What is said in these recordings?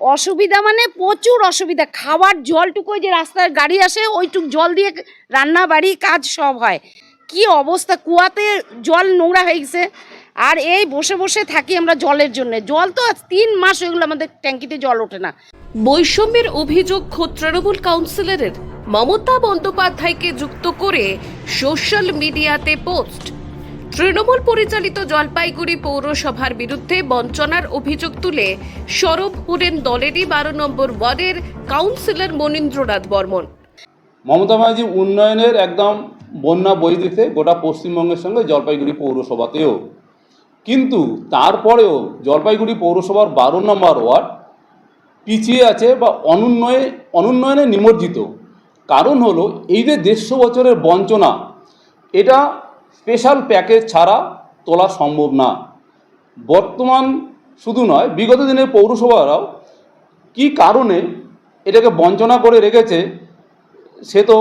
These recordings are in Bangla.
অসুবিধা মানে প্রচুর অসুবিধা। খাবার জলটুকু যে রাস্তায় গাড়ি আসে, ওইটুক জল দিয়ে রান্না বাড়ি কাজ সব হয়। কি অবস্থা? কুয়াতে জল নোংরা হয়ে গেছে। আর এই বসে বসে থাকি আমরা জলের জন্য। জল তো তিন মাস হয়ে গেলো আমাদের ট্যাঙ্কিতে জল ওঠে না। বৈষম্যের অভিযোগ খোদ তৃণমূল কাউন্সিলরের। মমতা বন্দ্যোপাধ্যায়কে যুক্ত করে সোশ্যাল মিডিয়াতে পোস্ট। তৃণমূল পরিচালিত জলপাইগুড়ি পৌরসভার বিরুদ্ধে বঞ্চনার অভিযোগ তুলে সরব হলেন দলেরই বারো নম্বর ওয়ার্ডের কাউন্সিলর মনীন্দ্রনাথ বর্মন। মমতা ব্যানার্জি উন্নয়নের একদম বন্যা বই দিতে গোটা পশ্চিমবঙ্গের সঙ্গে জলপাইগুড়ি পৌরসভাতেও। কিন্তু তারপরেও জলপাইগুড়ি পৌরসভার বারো নম্বর ওয়ার্ড পিছিয়ে আছে বা অনুন্নয়ে, অনুন্নয়নে নিমজ্জিত। কারণ হলো, এই যে দেড়শো বছরের বঞ্চনা, এটা স্পেশাল প্যাকেজ ছাড়া তোলা সম্ভব না। বর্তমান শুধু নয়, বিগত দিনের পৌরসভারাও কি কারণে এটাকে বঞ্চনা করে রেখেছে, সে তো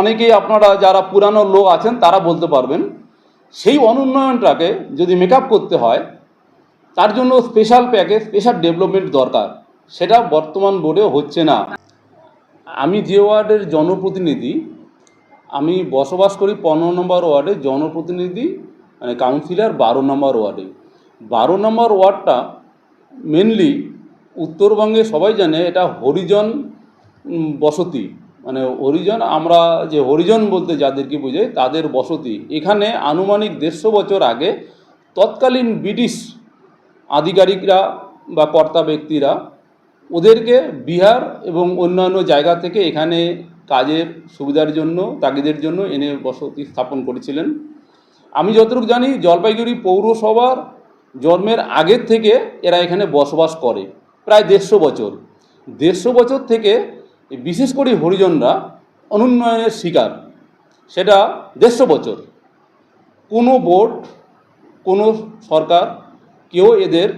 অনেকেই আপনারা যারা পুরানো লোক আছেন তারা বলতে পারবেন। সেই অনুন্নয়নটাকে যদি মেকআপ করতে হয়, তার জন্য স্পেশাল প্যাকেজ স্পেশাল ডেভেলপমেন্ট দরকার। সেটা বর্তমান বোর্ডেও হচ্ছে না। আমি যে ওয়ার্ডের জনপ্রতিনিধি আমি বসবাস করি পনেরো নম্বর ওয়ার্ডে, জনপ্রতিনিধি মানে কাউন্সিলর, বারো নম্বর ওয়ার্ডে। বারো নম্বর ওয়ার্ডটা মেনলি উত্তরবঙ্গে সবাই জানে, এটা হরিজন বসতি। মানে হরিজন, আমরা যে হরিজন বলতে যাদেরকে বোঝাই, তাদের বসতি। এখানে আনুমানিক দেড়শো বছর আগে তৎকালীন ব্রিটিশ আধিকারিকরা বা কর্তা ব্যক্তিরা ওদেরকে বিহার এবং অন্যান্য জায়গা থেকে এখানে কাজের সুবিধার জন্য, তাগিদের জন্য এনে বসতি স্থাপন করেছিলেন। আমি যতটুকু জানি, জলপাইগুড়ি পৌরসভার জন্মের আগের থেকে এরা এখানে বসবাস করে, প্রায় দেড়শো বছর। দেড়শো বছর থেকে বিশেষ করে হরিজনরা অনুন্নয়নের শিকার, সেটা দেড়শো বছর। কোনো বোর্ড, কোনো সরকার, কেউ এদের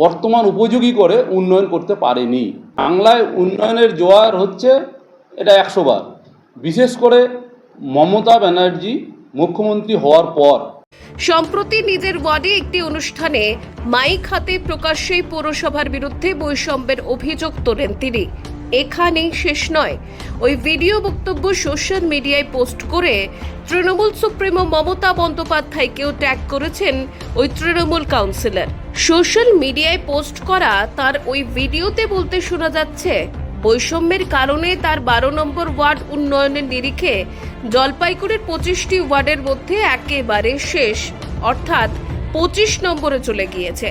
বর্তমান উপযোগী করে উন্নয়ন করতে পারেনি। বাংলায় উন্নয়নের জোয়ার হচ্ছে এটা একশো বার। বিশেষ করে মমতা ব্যানার্জি মুখ্যমন্ত্রী হওয়ার পর। সম্প্রতি নিজের ওয়ার্ডে একটি অনুষ্ঠানে মাইক হাতে প্রকাশ্যেই পৌরসভার বিরুদ্ধে বৈষম্যের অভিযোগ তোলেন তিনি। এখানেই শেষ নয়। ওই ভিডিও বক্তব্য সোশ্যাল মিডিয়ায় পোস্ট করে তৃণমূল সুপ্রিমো মমতা বন্দ্যোপাধ্যায়কেও ট্যাগ করেছেন ওই তৃণমূল কাউন্সিলর। সোশ্যাল মিডিয়ায় পোস্ট করা তার ওই ভিডিওতে বলতে শোনা যাচ্ছে, বৈষম্যের কারণে তার বারো নম্বর ওয়ার্ড উন্নয়নের নিরিখে জলপাইগুড়ির পঁচিশটি ওয়ার্ডের মধ্যে একেবারে শেষ, অর্থাৎ পঁচিশ নম্বরে চলে গিয়েছে।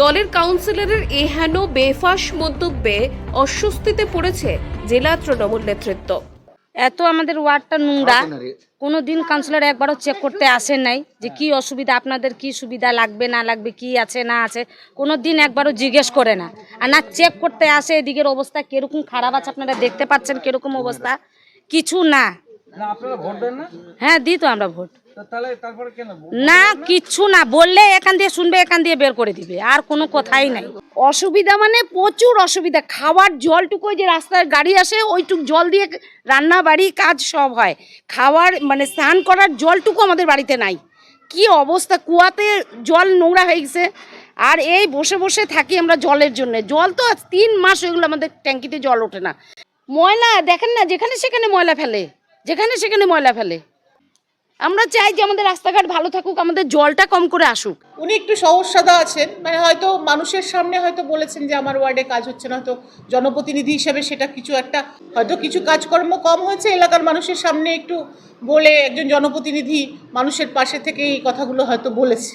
দলের কাউন্সিলরের এহেন বেফাস মন্তব্যে অস্বস্তিতে পড়েছে জেলা তৃণমূল নেতৃত্ব। এত আমাদের ওয়ার্ডটা নোংরা। কোনো দিন কাউন্সিলর একবারও চেক করতে আসেন নাই যে কি অসুবিধা আপনাদের কি সুবিধা লাগবে না লাগবে কি আছে না আছে। কোনো দিন একবারও জিজ্ঞেস করে না। আর না চেক করতে আসে এদিকের অবস্থা কীরকম খারাপ আছে আপনারা দেখতে পাচ্ছেন কীরকম অবস্থা? কিছু না। না আপনারা ভোট দেন না? হ্যাঁ দিই তো আমরা ভোট। না কিচ্ছু না, বললে এখান দিয়ে শুনবে, এখান দিয়ে বের করে দিবে, আর কোনো কথাই নাই। অসুবিধা মানে প্রচুর অসুবিধা খাওয়ার জলটুকু যে রাস্তায় গাড়ি আসে, ওইটুক জল দিয়ে রান্না বাড়ি কাজ সব হয়। খাওয়ার মানে স্নান করার জলটুকু আমাদের বাড়িতে নাই। কি অবস্থা, কুয়াতে জল নোংরা হয়ে গেছে। আর এই বসে বসে থাকি আমরা জলের জন্য। জল তো তিন মাস ওইগুলো আমাদের ট্যাঙ্কিতে জল ওঠে না। ময়লা, দেখেন না, যেখানে সেখানে ময়লা ফেলে, যেখানে সেখানে ময়লা ফেলে। আমরা চাই যে আমাদের রাস্তাঘাট ভালো থাকুক, আমাদের জলটা কম করে আসুক। উনি একটু সহসাদা আছেন মানে হয়তো মানুষের সামনে হয়তো বলেছেন যে আমার ওয়ার্ডে কাজ হচ্ছে না, হয়তো জনপ্রতিনিধি হিসেবে সেটা কিছু একটা, হয়তো কিছু কাজকর্ম কম হয়েছে, এলাকার মানুষের সামনে একটু বলে একজন জনপ্রতিনিধি মানুষের পাশে থেকে এই কথাগুলো হয়তো বলেছে।